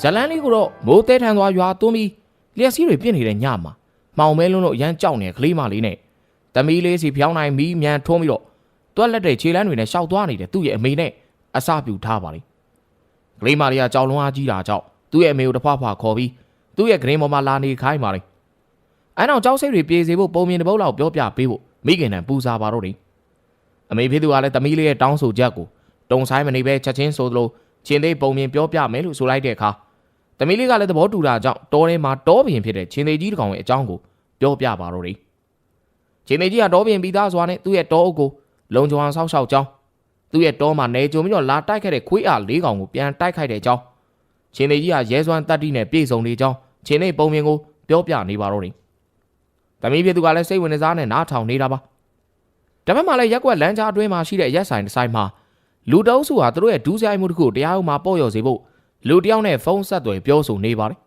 ဇလန်းလေးကိုတော့မိုးတဲထန်သွားရွာသွန်းပြီးလျှက်စီးတွေပြင့်နေတဲ့ညမှာမှောင်မဲလုံးလို့ရမ်းကြောက်နေတဲ့ကလေးမလေးနဲ့တမီးလေးစီဖျောင်းနိုင်မီးမြန်ထုံးပြီးတော့တွက်လက်တဲ့ခြေလမ်းတွေနဲ့ရှောက်သွားနေတဲ့သူ့ရဲ့အမေနဲ့အစပြူထားပါလေကလေးမလေးကကြောက်လွန်းအားကြီးတာကြောင့်သူ့ရဲ့အမေကိုတစ်ဖွားဖွာခေါ်ပြီးသူ့ရဲ့ဂရင်းပေါ်မှာလာနေခိုင်းပါလေအဲနောက်ကြောက်စိတ်တွေပြေစေဖို့ပုံမြင်တစ်ပုတ်လောက်ပြောပြပေးဖို့မိခင်တန်ပူစားပါတော့တယ်အမေဖြစ်သူကလည်းတမီးလေးရဲ့တောင်းဆိုချက်ကိုတုံဆိုင်မနေပဲချက်ချင်းဆိုသလိုချင်းသေးပုံမြင်ပြောပြမယ်လို့ဆိုလိုက်တဲ့အခါ။ တမီးလေးကလည်းသဘောတူတာကြောင့်တောထဲမှာတောပြင်ဖြစ်တဲ့ချင်းသေးကြီးတစ်ကောင်ရဲ့အကြောင်းကိုပြောပြပါတော့တယ်။ချင်းသေးကြီးကတောပြင်ပြီးသားစွာနဲ့သူ့ရဲ့တောအုပ်ကိုလုံခြုံအောင်ဆောက်ရှောက်ကြောင်းသူ့ရဲ့တောမှာနေကြုံပြီးတော့လာတိုက်ခဲ့တဲ့ခွေးအားလေးကောင်ကိုပြန်တိုက်ခိုက်တဲ့အကြောင်းချင်းသေးကြီးကရဲစွမ်းတတ်တိနဲ့ပြေဆုံးနေကြောင်းချင်းသေးပုံပြင်ကိုပြောပြနေပါတော့တယ်။တမီးဖြစ်သူကလည်းစိတ်ဝင်စားနဲ့နားထောင်နေတာပါ။တပတ်မှလည်းရက်ကွက်လမ်းကြားအတွင်းမှာရှိတဲ့ရက်ဆိုင်တစ်ဆိုင်မှာလူတအုပ်စုဟာသူတို့ရဲ့ဒူးဆိုင်မှုတစ်ခုကိုတရားဥမှာပေါ့ရော်စေဖို့ လူတယောက်နဲ့ဖုန်းဆက်သွယ်ပြောဆိုနေပါတယ်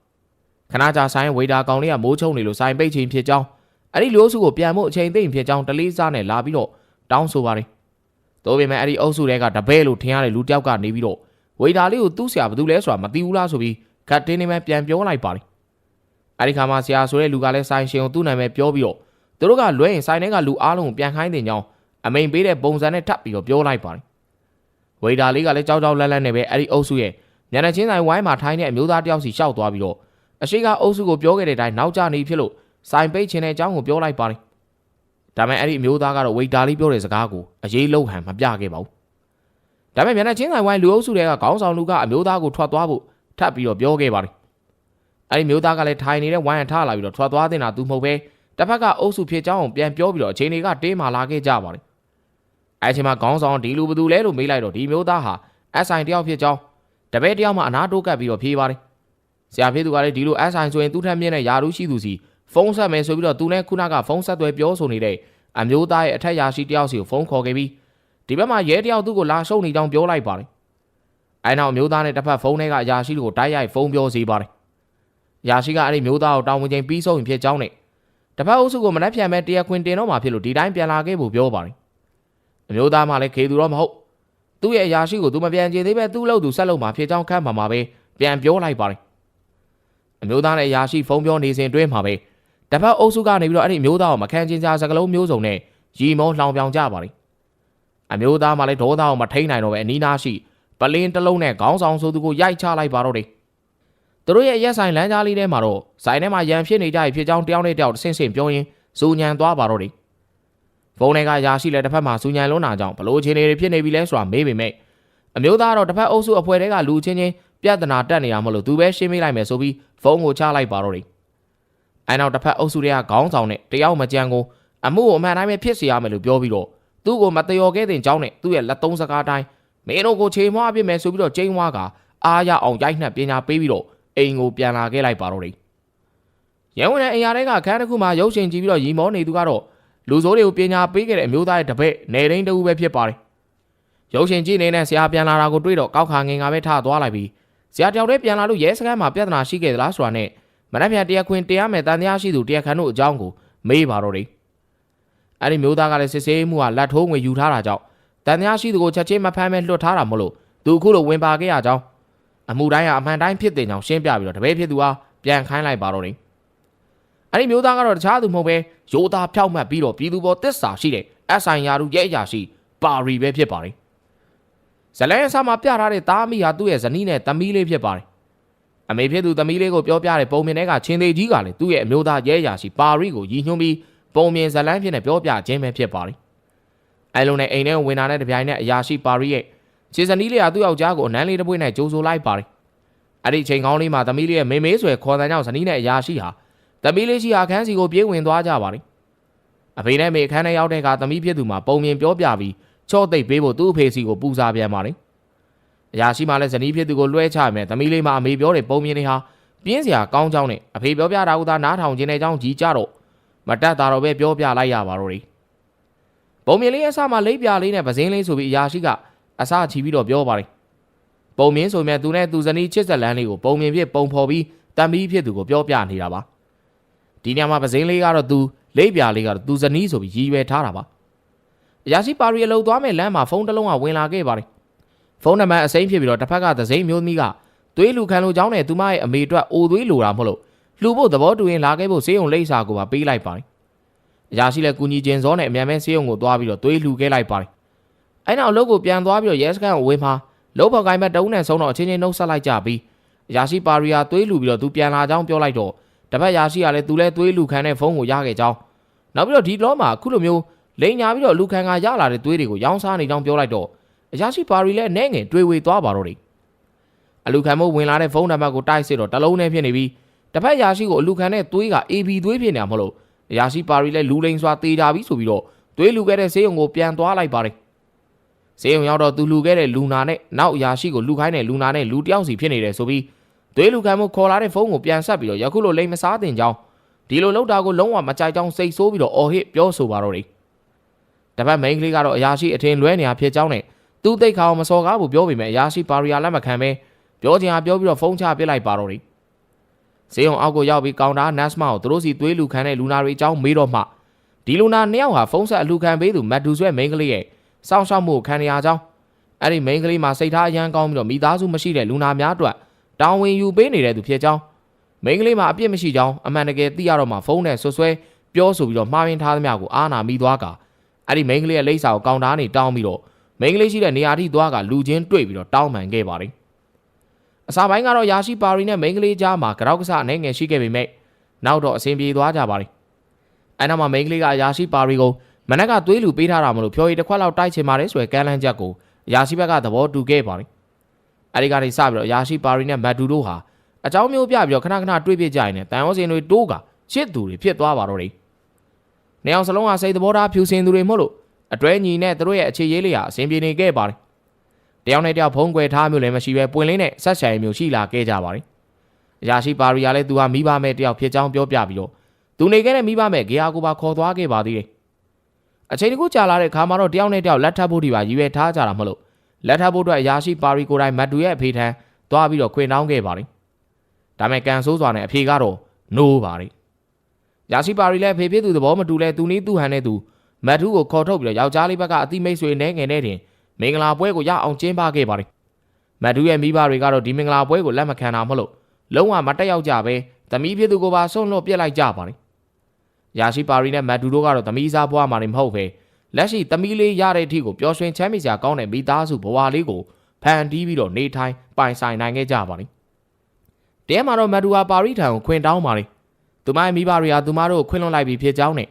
ခဏကြာဆိုင်ဝေတာကောင်လေးကမိုးချုံနေလို့ဆိုင်ပိတ်ချိန်ဖြစ်ကြောင်းအဲ့ဒီလူအုပ်စုကိုပြန်ဖို့အချိန်သိမ့်ဖြစ်ကြောင်းတလေးစားနဲ့လာပြီးတော့တောင်းဆိုပါတယ်တို့ပေမဲ့အဲ့ဒီအုပ်စုတွေကတပည့်လို့ထင်ရတဲ့လူတယောက်ကနေပြီးတော့ဝေတာလေးကိုသူ့ဆရာဘာလုပ်လဲဆိုတာမသိဘူးလားဆိုပြီးခတ်တင်းနေမှပြန်ပြောလိုက်ပါတယ်အဲ့ဒီခါမှာဆရာဆိုတဲ့လူကလည်းဆိုင်ရှင်ကိုသူ့နာမည်ပြောပြီးတော့သူတို့ကလွဲရင်ဆိုင်ထဲကလူအားလုံးကိုပြန်ခိုင်းတင်ကြောင်းအမိန်ပေးတဲ့ပုံစံနဲ့ထပ်ပြီးတော့ပြောလိုက်ပါတယ်ဝေတာလေးကလည်းကြောက်ကြောက်လန့်လန့်နဲ့ပဲအဲ့ဒီအုပ်စုရဲ့ ညနေချင်းဆိုင်ဝိုင်းမှာထိုင်းတဲ့အမျိုးသားတယောက်စီရှောက်သွားပြီးတော့အရှိကအုပ်စုကိုပြောခဲ့တဲ့အတိုင်းနောက်ကျနေဖြစ်လို့ဆိုင်ပိတ်ခြင်းတဲ့အကြောင်းကိုပြောလိုက်ပါတယ်။ဒါပေမဲ့အဲ့ဒီအမျိုးသားကတော့ဝေတာလေးပြောတဲ့စကားကိုအရေးလုံးဟန်မပြခဲ့ပါဘူး။ဒါပေမဲ့ညနေချင်းဆိုင်ဝိုင်းလူအုပ်စုတွေကခေါင်းဆောင်လူကအမျိုးသားကိုထွက်သွားဖို့ထပ်ပြီးတော့ပြောခဲ့ပါတယ်။အဲ့ဒီမျိုးသားကလည်းထိုင်နေတဲ့ဝိုင်းထလာပြီးတော့ထွက်သွားတဲ့နာသူမဟုတ်ပဲတစ်ဖက်ကအုပ်စုဖြစ်ကြောင်းကိုပြန်ပြောပြီးတော့အချိန်တွေကတင်းမာလာခဲ့ကြပါတယ်။အဲ့ဒီအချိန်မှာခေါင်းဆောင်ဒီလူဘယ်သူလဲလို့မေးလိုက်တော့ဒီမျိုးသားဟာ SI တယောက်ဖြစ်ကြောင်း တပည့်တယောက်မှအနာတိုးကပ်ပြီးတော့ဖြေးပါတယ်။ဆရာဖေးသူကလည်းဒီလိုအဆိုင်ဆိုရင်သူ့ထက်မြင့်တဲ့ယာရုရှိသူစီဖုန်းဆက်မယ်ဆိုပြီးတော့သူနဲ့ခုနကဖုန်းဆက်သွယ်ပြောဆိုနေတဲ့အမျိုးသားရဲ့အထက်ယာရှိတယောက်စီကိုဖုန်းခေါ်ခဲ့ပြီးဒီဘက်မှာရဲတယောက်သူ့ကိုလာရှုပ်နေကြောင်းပြောလိုက်ပါတယ်။အဲနောက်အမျိုးသားနဲ့တစ်ဖက်ဖုန်းထဲကအရာရှိကိုတိုက်ရိုက်ဖုန်းပြောစီပါတယ်။ယာရှိကအဲ့ဒီမျိုးသားကိုတောင်းဝင်ချိန်ပြီးဆုံးရင်ဖြစ်ကြောင်းနဲ့တစ်ဖက်အုပ်စုကိုမနှက်ဖြန်မဲ့တရားခွင်တင်တော့မှဖြစ်လို့ဒီတိုင်းပြန်လာခဲ့ဖို့ပြောပါတယ်။အမျိုးသားမှလည်းခေသူတော့မဟုတ် သူ့ရဲ့အရာရှိကိုသူမပြန်ချင်သေးပဲသူ့လို့သူဆက်လို့မှဖြစ်ကြောင်းခန့်မှာမှာပဲပြန်ပြောလိုက်ပါတယ်အမျိုးသားနဲ့အရာရှိဖုန်းပြောနေစဉ်အတွင်းမှာပဲတပတ်အုပ်စုကနေပြီးတော့အဲ့ဒီအမျိုးသားကိုမခံချင်ကြစကလုံးမျိုးစုံနဲ့ရီမောလှောင်ပြောင်ကြပါတယ်အမျိုးသားမှလည်းဒေါသကိုမထိန်နိုင်တော့ပဲအနီးနားရှိပလင်းတစ်လုံးနဲ့ခေါင်းဆောင်ဆိုသူကိုရိုက်ချလိုက်ပါတော့တယ်သူတို့ရဲ့ရက်ဆိုင်လမ်းကြားလေးထဲမှာတော့ဆိုင်ထဲမှာရန်ဖြစ်နေကြဖြစ်ကြောင်းတယောက်နဲ့တယောက်ဆင့်ဆင့်ပြောရင်းဇူညံသွားပါတော့တယ် ဖုန်းထဲကရာရှိလည်းတစ်ဖက်မှာဇူညံလုံးနာကြောင့်ဘလို့ချင်းတွေဖြစ်နေပြီလဲဆိုတာမေးပေမဲ့အမျိုးသားတော့တစ်ဖက်အုပ်စုအဖွဲတဲကလူချင်းချင်းပြဿနာတက်နေရမလို့သူပဲရှင်းမိလိုက်မယ်ဆိုပြီးဖုန်းကိုချလိုက်ပါတော့တယ်အဲနောက်တစ်ဖက်အုပ်စုတွေကခေါင်းဆောင်နဲ့တယောက်မကြံကိုအမှုကိုအမှန်တိုင်းပဲဖြစ်စီရမယ်လို့ပြောပြီးတော့သူ့ကိုမတယောခဲ့တဲ့ကြောင်းနဲ့သူ့ရဲ့လက်သုံးစကားတိုင်းမင်းတို့ကိုခြေမွားပြမယ်ဆိုပြီးတော့ကျင်းဝါကအားရအောင်ရိုက်နှက်ပညာပေးပြီးတော့အိမ်ကိုပြန်လာခဲ့လိုက်ပါတော့တယ်ရန်ဝင်တဲ့အင်အားတွေကခန်းတစ်ခုမှာရုပ်ရှင်ကြည့်ပြီးတော့ရီမောနေသူကတော့ လူစိုးတွေကိုပညာပေးခဲ့တဲ့အမျိုးသားရဲ့တပည့်နေရင်းတူပဲဖြစ်ပါတယ်ရုပ်ရှင်ကြည့်နေတဲ့ဆရာပြန်လာတာကိုတွေ့တော့ကောက်ခါငင်ကပဲထသွားလိုက်ပြီးဆရာတယောက်တည်းပြန်လာလို့ရဲစခန်းမှာပြဿနာရှိခဲ့သလားဆိုတာနဲ့မနက်ဖြန်တရားခွင်တရားမယ်တန်တရားရှိသူတရားခံတို့အကြောင်းကိုမေးပါတော့တယ်အဲ့ဒီမျိုးသားကလည်းစစ်ဆေးမှုကလက်ထိုးငွေယူထားတာကြောင့်တန်တရားရှိသူကိုချက်ချင်းမဖမ်းမဲလွှတ်ထားတာမလို့သူအခုလိုဝင်ပါခဲ့ရကြောင်းအမှုတိုင်းကအမှန်တိုင်းဖြစ်တဲ့ကြောင်းရှင်းပြပြီးတော့တပည့်ဖြစ်သူဟာပြန်ခိုင်းလိုက်ပါတော့တယ် အဲ့ဒီမျိုးသားကတော့တခြားသူမဟုတ်ပဲရိုးသားဖြောက်မှတ်ပြီးတော့ပြည်သူပေါ်တစ္ဆာရှိတဲ့အဆိုင်ရာလူရဲအရာရှိပါရီပဲဖြစ်ပါတယ်ဇလဲအစမှာပြထားတဲ့သားအမိဟာသူ့ရဲ့ဇနီးနဲ့သမီးလေးဖြစ်ပါတယ်အမေဖြစ်သူသမီးလေးကိုပြောပြတဲ့ပုံမြင်တဲ့ကချင်းသေးကြီးကလည်းသူ့ရဲ့အမျိုးသားရဲအရာရှိပါရီကိုရည်ညွှန်းပြီးပုံမြင်ဇလန်းဖြစ်နေပြောပြခြင်းပဲဖြစ်ပါတယ်အဲလိုနဲ့အိမ်ထဲဝင်လာတဲ့တပြိုင်နက်အရာရှိပါရီရဲ့ခြေစနီးလေးဟာသူ့ယောက်ျားကိုအနမ်းလေးတစ်ပွင့်နဲ့ကြိုးဆိုလိုက်ပါတယ်အဲ့ဒီချိန်ကောင်းလေးမှာသမီးလေးရဲ့မေမေးဆွဲခေါ်တဲ့ကြောင့်ဇနီးနဲ့အရာရှိဟာ သမီးလေးရှိဟာခန်းစီကိုပြေးဝင်သွားကြပါတယ်အဖေနဲ့မေခန်းထဲရောက်တဲ့အခါသမီးဖြစ်သူမှာပုံမြင်ပြောပြပြီးချော့သိပ်ပေးဖို့သူ့အဖေစီကိုပူစာပြန်ပါတယ်အရာရှိမှလည်းဇနီးဖြစ်သူကိုလွှဲချမယ်သမီးလေးမှအမေပြောတဲ့ပုံမြင်တွေဟာပြင်းစရာကောင်းကြောင်းနဲ့အဖေပြောပြတာကသာနားထောင်ခြင်းတဲ့အကြောင်းကြီးကြတော့မတက်တာတော့ပဲပြောပြလိုက်ရပါတော့တယ်ပုံမြင်လေးအစမှလိပ်ပြလေးနဲ့ပစင်းလေးဆိုပြီးအရာရှိကအစချီပြီးတော့ပြောပါတယ်ပုံမြင်ဆိုမြဲသူနဲ့သူဇနီးချစ်ဆက်လန်းလေးကိုပုံမြင်ဖြစ်ပုံဖော်ပြီးတံမီးဖြစ်သူကိုပြောပြနေတာပါ ဒီညမှာပစင်းလေးကတော့သူလိပ်ပြလေးကတော့သူဇနီးဆိုပြီးရည်ရွယ်ထားတာပါအရာရှိပါရီအလုပ်သွားမဲ့လမ်းမှာဖုန်းတစ်လုံးကဝင်လာခဲ့ပါတယ်ဖုန်းနံပါတ်အစိမ်းဖြစ်ပြီးတော့တစ်ဖက်ကသစိမ်းမျိုးသမီးကသွေးလူခံလို့ကြောင်းနဲ့သူမရဲ့အမေအတွက်အိုသွေးလိုတာမဟုတ်လို့လှူဖို့သဘောတူရင်လာခဲ့ဖို့စေးုံလိမ့်စာကိုပါပေးလိုက်ပါတယ်အရာရှိလည်းကူညီခြင်းစောနဲ့အမြန်မဲစေးုံကိုသွားပြီးတော့သွေးလှူခဲ့လိုက်ပါတယ်အဲ့နောက်အလုပ်ကိုပြန်သွားပြီးတော့ရဲစခန်းကိုဝင်မှာလုံးဖောက်ကိုင်းမဲ့တုံးနဲ့ဆုံးတော့အချင်းချင်းနှုတ်ဆက်လိုက်ကြပြီးအရာရှိပါရီယာသွေးလှူပြီးတော့သူပြန်လာကြောင်းပြောလိုက်တော့ တပတ်ရာရှိကလည်းသူလည်းသွေးလှူခံတဲ့ဖုန်းကိုရခဲ့ကြောင်းနောက်ပြီးတော့ဒီလောမှာအခုလိုမျိုးလိန်ညာပြီးတော့လူခံကရလာတဲ့သွေးတွေကိုရောင်းစားနေကြောင်းပြောလိုက်တော့အရာရှိပါရီလည်းနဲ့ငယ်တွေးဝေသွားပါတော့တယ်အလူခံမို့ဝင်လာတဲ့ဖုန်းနံပါတ်ကိုတိုက်စစ်တော့တလုံးနဲ့ဖြစ်နေပြီးတစ်ဖက်ရာရှိကိုအလူခံတဲ့သွေးက AB သွေးဖြစ်နေတာမဟုတ်လို့အရာရှိပါရီလည်းလူလိန်စွာတေးကြပြီဆိုပြီးတော့သွေးလူခဲ့တဲ့ဆေးရုံကိုပြန်သွားလိုက်ပါတယ်ဆေးရုံရောက်တော့သူလူခဲ့တဲ့လူနာနဲ့နောက်အရာရှိကိုလူခိုင်းတဲ့လူနာနဲ့လူတယောက်စီဖြစ်နေတယ်ဆိုပြီး သွေးလူခံမှုခေါ်လာတဲ့ဖုန်းကိုပြန်ဆက်ပြီးတော့ယခုလိုလိန်မစားတင်ကြောင်းဒီလိုလောက်တာကိုလုံးဝမကြိုက်ကြောင်းစိတ်ဆိုးပြီးတော့အော်ဟစ်ပြောဆိုပါတော့တယ်တပတ်မိန်းကလေးကတော့အရာရှိအထင်လွဲနေတာဖြစ်ကြောင်းနဲ့သူ့တိတ်ခါအောင်မစော်ကားဘူးပြောပေမဲ့အရာရှိပါရီယာလက်မခံပဲပြောချင်တာပြောပြီးတော့ဖုန်းချပစ်လိုက်ပါတော့တယ်ဈေးုံအောက်ကိုရောက်ပြီးကောင်တာနတ်စမကိုသူတို့စီသွေးလူခံတဲ့လူနာတွေအကြောင်းမေးတော့မှဒီလူနာနှစ်ယောက်ဟာဖုန်းဆက်အလူခံပေးသူမတ်တူဆွဲမိန်းကလေးရဲ့စောင့်ရှောက်မှုကိုခံရကြောင်းအဲ့ဒီမိန်းကလေးမှာစိတ်ထားအရန်ကောင်းပြီးတော့မိသားစုမရှိတဲ့လူနာများအတွက် တောင်းဝင်ယူပေးနေတဲ့သူဖြစ်ကြောင်းမိန်းကလေးမှာအပြစ်မရှိကြောင်းအမှန်တကယ်သိရတော့မှဖုန်းနဲ့ဆွဆွဲပြောဆိုပြီးတော့မှားယွင်းထားသမျှကိုအာနာမိသွားကအဲ့ဒီမိန်းကလေးရဲ့လိပ်စာကိုကောင်တာနေတောင်းပြီးတော့မိန်းကလေးရှိတဲ့နေရာထိသွားကလူချင်းတွေ့ပြီးတော့တောင်းပန်ခဲ့ပါတယ်အစာပိုင်းကတော့ရာရှိပါရီနဲ့မိန်းကလေးကြားမှာကြောက်ကစားအနေငယ်ရှိခဲ့ပေမဲ့နောက်တော့အဆင်ပြေသွားကြပါတယ်အဲ့နောက်မှာမိန်းကလေးကရာရှိပါရီကိုမနက်ကသွေးလူပေးထားတာမလို့ဖြော်ရည်တစ်ခွက်လောက်တိုက်ချင်ပါတယ်ဆိုရယ်ကမ်းလန်းချက်ကိုရာရှိဘက်ကသဘောတူခဲ့ပါတယ် အဲဒီကနေစပြီးတော့ရာရှိပါရီနဲ့မတ်ဒူတို့ဟာအကြောင်းမျိုးပြပြီးတော့ခဏခဏတွေ့ပြကြရင်တန်ရောစင်တွေတိုးကရှစ်သူတွေဖြစ်သွားပါတော့တယ်။နေအောင်စလုံးဟာစိတ်သဘောထားဖြူစင်သူတွေမို့လို့အတွဲညီနဲ့တို့ရဲ့အခြေရေးလေးဟာအဆင်ပြေနေခဲ့ပါတယ်။တယောက်နဲ့တယောက်ဖုံးကွယ်ထားမျိုးလည်းမရှိပဲပွင့်လင်းတဲ့ဆက်ဆံရေးမျိုးရှိလာခဲ့ကြပါတယ်။အရာရှိပါရီကလည်းသူဟာမိဘမဲ့တယောက်ဖြစ်ကြောင်းပြောပြပြီးတော့သူနေခဲ့တဲ့မိဘမဲ့ဂေယာကိုပါခေါ်သွားခဲ့ပါသေးတယ်။အချိန်တခုကြာလာတဲ့အခါမှာတော့တယောက်နဲ့တယောက်လက်ထပ်ဖို့ဒီပါရည်ရွယ်ထားကြတာမဟုတ်လို့ လက်ထပ်ဖို့အတွက်အရာရှိပါရီကိုတိုင်းမတ်တူရဲ့အဖေထံသွားပြီးတော့ခွင်တောင်းခဲ့ပါတယ်။ဒါမဲ့ကန်ဆိုးစွာနဲ့အဖေကတော့ no ပါတယ်။ရာရှိပါရီလည်းဖေဖြစ်သူသဘောမတူလဲသူနည်းသူဟန်နဲ့သူမတ်ထူးကိုခေါ်ထုတ်ပြီးတော့ယောက်ျားလေးဘက်ကအတိမိတ်ဆွေနဲ့ငယ်နဲ့တင်မင်္ဂလာပွဲကိုရအောင်ကျင်းပခဲ့ပါတယ်။မတ်ထူးရဲ့မိဘတွေကတော့ဒီမင်္ဂလာပွဲကိုလက်မခံတာမဟုတ်လို့လုံးဝမတက်ရောက်ကြပဲသမီးဖြစ်သူကိုပါဆွန့်လွတ်ပြစ်လိုက်ကြပါတယ်။ရာရှိပါရီနဲ့မတ်ထူးတို့ကတော့သမီးစားဘွားမှနေမဟုတ်ပဲ လက်ရှိသမီးလေးရတဲ့အထိကိုပျော်ရွှင်ချမ်းမြေ့စရာကောင်းတဲ့မိသားစုဘဝလေးကိုဖန်တီးပြီးတော့နေထိုင်ပိုင်ဆိုင်နိုင်ခဲ့ကြပါတယ်။တဲမှာတော့မတ်ထူးဟာပါရီထံကိုခွင်တောင်းပါတယ်။သူမရဲ့မိဘတွေဟာသူမတို့ကိုခွင့်လွှတ်လိုက်ပြီးဖြစ်ကြောင်းနဲ့